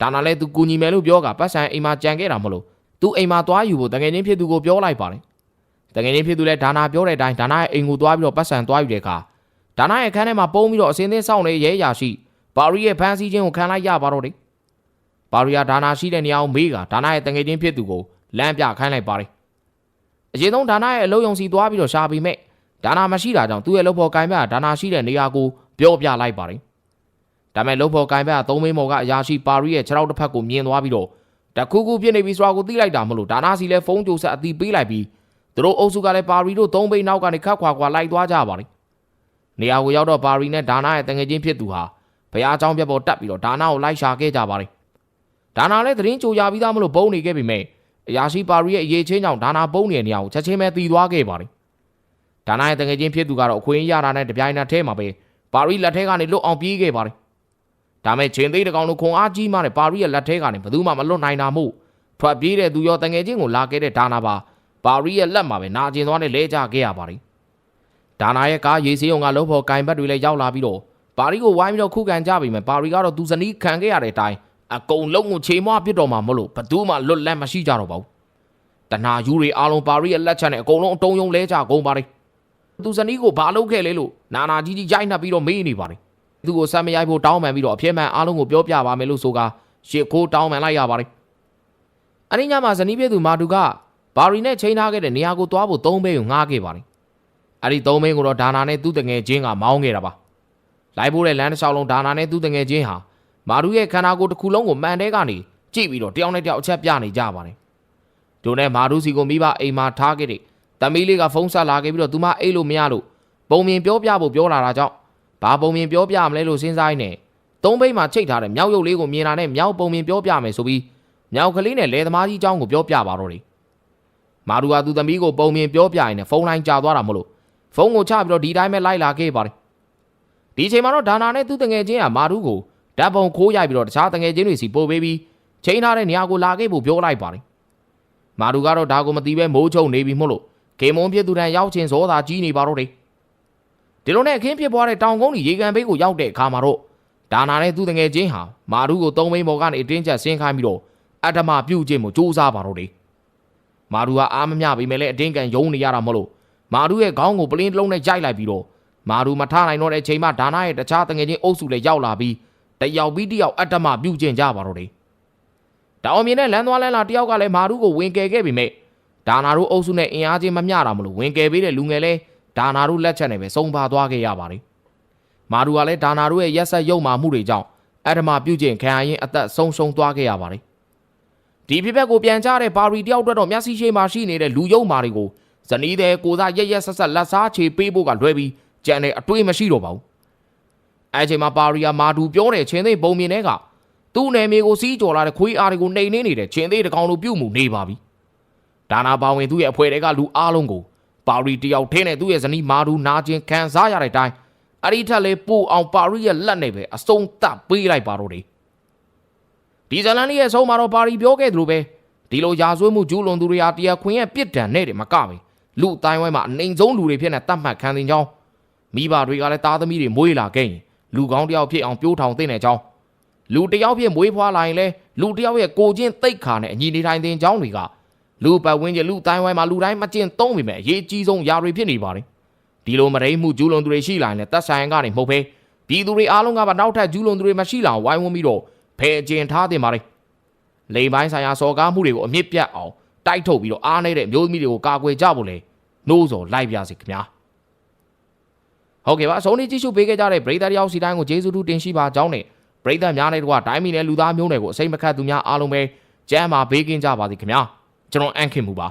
ဒါနာလည်းသူကူညီမယ်လို့ပြောကပတ်စံအိမ်မှာကြံခဲ့တာမဟုတ်လို့ သူအိမ်မှာသွားယူဖို့တငယ်ချင်းဖြစ်သူကိုပြောလိုက်ပါတယ်တငယ်ချင်းဖြစ်သူလည်းဒါနာပြောတဲ့အတိုင်းဒါနာရဲ့အိမ်ကိုသွားပြီးတော့ပတ်စံသွားယူတဲ့အခါဒါနာရဲ့ခန်းထဲမှာပုံပြီးတော့အစင်းသင်းစောင့်နေရဲရာရှိပါရီရဲ့ဖန်စီခြင်းကိုခံလိုက်ရပါတော့တယ်ပါရီယာဒါနာရှိတဲ့နေရာကိုမေးကဒါနာရဲ့တငယ်ချင်းဖြစ်သူကိုလမ်းပြခိုင်းလိုက်ပါတယ်အရင်ဆုံးဒါနာရဲ့အလုံးယုံစီသွားပြီးတော့ရှာပြီးမဲ့ဒါနာမရှိတာကြောင့်သူ့ရဲ့လှုပ်ဖော်ကိုင်ဘက်ကဒါနာရှိတဲ့နေရာကိုပြောပြလိုက်ပါတယ်ဒါမဲ့လှုပ်ဖော်ကိုင်ဘက်ကသုံးမင်းမော်ကအရာရှိပါရီရဲ့ခြေထောက်တစ်ဖက်ကိုမြင်သွားပြီးတော့ တခုခုဖြစ်နေပြီဆိုတာကိုသိလိုက်တာမလို့ဒါနာစီလည်းဖုန်းကြိုဆက်အတီးပေးလိုက်ပြီးသူတို့အုပ်စုကလည်းပါရီတို့၃ဘိတ်နောက်ကနေခက်ခွာခွာလိုက်သွားကြပါလိမ့်နေရာကိုရောက်တော့ပါရီနဲ့ဒါနာရဲ့တငယ်ချင်းဖြစ်သူဟာဘုရားကျောင်းပြက်ပေါ်တက်ပြီးတော့ဒါနာကိုလိုက်ရှာခဲ့ကြပါလိမ့်ဒါနာလည်းသတင်းကြိုရပြီးသားမလို့ဘုံနေခဲ့ပြီမဲ့အရာရှိပါရီရဲ့အရေးချင်းကြောင့်ဒါနာဘုံနေတဲ့နေရာကိုချက်ချင်းပဲတီသွားခဲ့ပါလိမ့်ဒါနာရဲ့တငယ်ချင်းဖြစ်သူကတော့အခွင့်အရတာနဲ့တပြိုင်နက်တည်းမှာပဲပါရီလက်ထဲကနေလွတ်အောင်ပြေးခဲ့ပါတယ် ဒါမဲ့ချင်းသေးတကောင်တို့ခွန်အားကြီးမှနဲ့ပါရီရဲ့လက်ထဲကနေဘယ်သူမှမလွတ်နိုင်တာမို့ထွက်ပြေးတဲ့သူရောတငယ်ချင်းကိုလာခဲ့တဲ့ဒါနာပါပါရီရဲ့လက်မှာပဲနာကျင်သွားနဲ့လဲကျခဲ့ရပါတယ်ဒါနာရဲ့ကားရေးစည်းုံကလုံးဖို့ကင်ဘတ်တွေလည်းရောက်လာပြီးတော့ပါရီကိုဝိုင်းပြီးတော့ခုခံကြပြီမဲ့ပါရီကတော့သူဇနီးခံခဲ့ရတဲ့အတိုင်းအကုန်လုံးကိုခြေမွားပြစ်တော်မှာမလို့ဘသူမှလွတ်လပ်မရှိကြတော့ပါဘူးတနာယူတွေအားလုံးပါရီရဲ့လက်ချက်နဲ့အကုန်လုံးအတုံးယုံလဲကြကုန်ပါတယ်သူဇနီးကိုဘာလုပ်ခဲ့လဲလို့နာနာကြီးကြီးရိုက်နှက်ပြီးတော့မေးနေပါတယ် သူကိုဆက်မရိုက်ဖို့တောင်းပန်ပြီးတော့အပြည့်မှန်အားလုံးကိုပြောပြပါမယ်လို့ဆိုကရှစ်ခိုးတောင်းပန်လိုက်ရပါတယ်အနည်းညမှာဇနီးပြည့်သူမာတူကဘာရီနဲ့ချိန်ထားခဲ့တဲ့နေရာကိုသွားဖို့သုံးဘဲကိုငှားခဲ့ပါတယ်အဲ့ဒီသုံးဘဲကိုတော့ဒါနာနဲ့သူ့တငယ်ချင်းကမောင်းခဲ့တာပါလိုက်ဖို့တဲ့လမ်းတစ်လျှောက်လုံးဒါနာနဲ့သူ့တငယ်ချင်းဟာမာရူရဲ့ခန္ဓာကိုယ်တစ်ခုလုံးကိုမှန်တဲကနေကြည့်ပြီးတော့တယောက်နဲ့တယောက်အချက်ပြနေကြပါတယ်။တို့နဲ့မာရူစီကိုမိဘအိမ်မှာထားခဲ့တဲ့တမီးလေးကဖုန်းဆက်လာခဲ့ပြီးတော့သူမအိတ်လို့မရလို့ပုံမြင်ပြောပြဖို့ပြောလာတာကြောင့် ဘာပုံမြင်ပြောပြမလဲလို့စဉ်းစားနေသုံးဘိတ်မှာချိတ်ထားတဲ့မြောက်ရုပ်လေးကိုမြင်တာနဲ့မြောက်ပုံမြင်ပြောပြမယ်ဆိုပြီးမြောက်ကလေးနဲ့လယ်သမားကြီးအကြောင်းကိုပြောပြပါတော့တယ်မာရူဟာသူသမီးကိုပုံမြင်ပြောပြရင်ဖုန်းလိုင်းကြာသွားတာမလို့ဖုန်းကိုချပြီးတော့ဒီတိုင်းပဲလိုက်လာခဲ့ပါတယ်ဒီချိန်မှာတော့ဒါနာနဲ့သူ့တငယ်ချင်းကမာရူကိုဓာတ်ပုံခိုးရိုက်ပြီးတော့တခြားတငယ်ချင်းတွေစီပို့ပေးပြီးချိန်ထားတဲ့နေရာကိုလာခဲ့ဖို့ပြောလိုက်ပါတယ်မာရူကတော့ဒါကိုမသိပဲမိုးချုံနေပြီမို့လို့ကေမွန်ပြည့်သူတန်ရောက်ချင်းဇောသာကြီးနေပါတော့တယ် ဒီလိုနဲ့အခင်းဖြစ်ပွားတဲ့တောင်ကုန်းကြီးရေကန်ဘေးကိုရောက်တဲ့အခါမှာတော့ဒါနာနဲ့သူ့တငယ်ချင်းဟာမာတူးကိုသုံးမိန်ပေါ်ကနေအတင်းကျပ်ဆင်းခိုင်းပြီးတော့အတ္တမပြုတ်ခြင်းကိုစူးစမ်းပါတော့တယ်မာဒူကအားမမျှပေမဲ့လည်းအတင်းကန်ယုံနေရတာမဟုတ်လို့မာဒူရဲ့ခေါင်းကိုပလင်းတစ်လုံးနဲ့ရိုက်လိုက်ပြီးတော့မာဒူမထနိုင်တော့တဲ့အချိန်မှာဒါနာရဲ့တခြားတငယ်ချင်းအုပ်စုလည်းရောက်လာပြီးတယောက်ပြီးတယောက်အတ္တမပြုတ်ကျင်ကြပါတော့တယ်။တောင်မြင်တဲ့လမ်းသွားလမ်းလာတယောက်ကလည်းမာဒူကိုဝင်ကယ်ခဲ့ပေမဲ့ဒါနာတို့အုပ်စုနဲ့အင်အားချင်းမမျှတာမလို့ဝင်ကယ်ပေးတဲ့လူငယ်လည်း ဒါနာတို့လက်ချက်နဲ့ပဲစုံပါသွားခဲ့ရပါတယ်။မာဒူကလည်းဒါနာတို့ရဲ့ရက်ဆက်ရုံမာမှုတွေကြောင့်အတ္တမပြုတ်ကျင်ခံရရင်အသက်ဆုံးရှုံးသွားခဲ့ရပါတယ်။ဒီဖြစ်ပက်ကိုပြန်ကြတဲ့ပါရီတယောက်အတွက်တော့မျက်စိရှိမှရှိနေတဲ့လူယုံမာတွေကိုဇနီးတဲ့ကိုစားရက်ရက်ဆက်ဆက်လက်စားချေပေးဖို့ကလွဲပြီးကြံတဲ့အတွေးမရှိတော့ပါဘူးအဲချိန်မှာပါရီယာမာဒူပြောတဲ့ချင်းသေးပုံမြင်တဲ့ကသူ့နယ်မြေကိုစီးကြော်လာတဲ့ခွေးအားတွေကိုနှိမ်နှင်းနေတဲ့ချင်းသေးတစ်ကောင်လိုပြုတ်မှုနေပါပြီဒါနာပါဝင်သူ့ရဲ့အဖွဲတွေကလူအားလုံးကို ပါရီတယောက်ထင်းနဲ့သူ့ရဲ့ဇနီးမာဒူနာကျင်ခံစားရတဲ့အတိုင်းအဲ့ဒီထက်လေပို့အောင်ပါရီရဲ့လက်နဲ့ပဲအစုံတတ်ပေးလိုက်ပါတော့တယ်ဒီဇလန်လေးရဲ့အဆုံးမှာတော့ပါရီပြောခဲ့သလိုပဲဒီလိုရာဇဝတ်မှုကျူးလွန်သူတွေဟာတရားခွင်ရဲ့ပြစ်ဒဏ်နဲ့တည်းမကပဲလူအတိုင်းဝိုင်းမှာအနိုင်ဆုံးလူတွေဖြစ်နေတတ်မှတ်ခံတင်ကြောင်းမိဘတွေကလည်းသားသမီးတွေမွေးလာခဲ့ရင်လူကောင်းတစ်ယောက်ဖြစ်အောင်ပြိုးထောင်သိတဲ့ကြောင်းလူတစ်ယောက်ဖြစ်မွေးဖွားလာရင်လည်းလူတစ်ယောက်ရဲ့ကိုချင်းတိတ်ခါနဲ့အညီနေထိုင်တင်ကြောင်းတွေက လူပတ်ဝန်းကျင်လူအတိုင်းဝိုင်းမှာလူတိုင်းမကျင့်သုံးမိမဲ့အရေးကြီးဆုံးຢာတွေဖြစ်နေပါတယ်ဒီလိုမရိမှုကျူးလွန်သူတွေရှိလာရင်လည်းတပ်ဆိုင်ကနေမဟုတ်ပဲပြည်သူတွေအားလုံးကပါနောက်ထပ်ကျူးလွန်သူတွေမရှိလာအောင်ဝိုင်းဝန်းပြီးတော့ဖယ်ကျင်ထားတင်ပါတယ်လိမ်ပိုင်းဆိုင်ရာစော်ကားမှုတွေကိုအမြင့်ပြတ်အောင်တိုက်ထုတ်ပြီးတော့အားနေတဲ့မျိုးသမီးတွေကိုကာကွယ်ကြဖို့လေနှိုးစော်လိုက်ပြစေခင်ဗျာဟုတ်ကဲ့ပါအဆုံးလေးကြည့်ရှုပေးခဲ့ကြတဲ့ပရိသတ်တယောက်စီတိုင်းကိုကျေးဇူးတူတင်ရှိပါကြောင်းနဲ့ပရိသတ်များနဲ့တို့ကတိုင်းပြည်နဲ့လူသားမျိုးနွယ်ကိုအစိမ့်မခတ်သူများအားလုံးပဲကျမ်းမာဘေးကင်းကြပါစေခင်ဗျာ ကျွန်တော်အန်ခင်မူပါ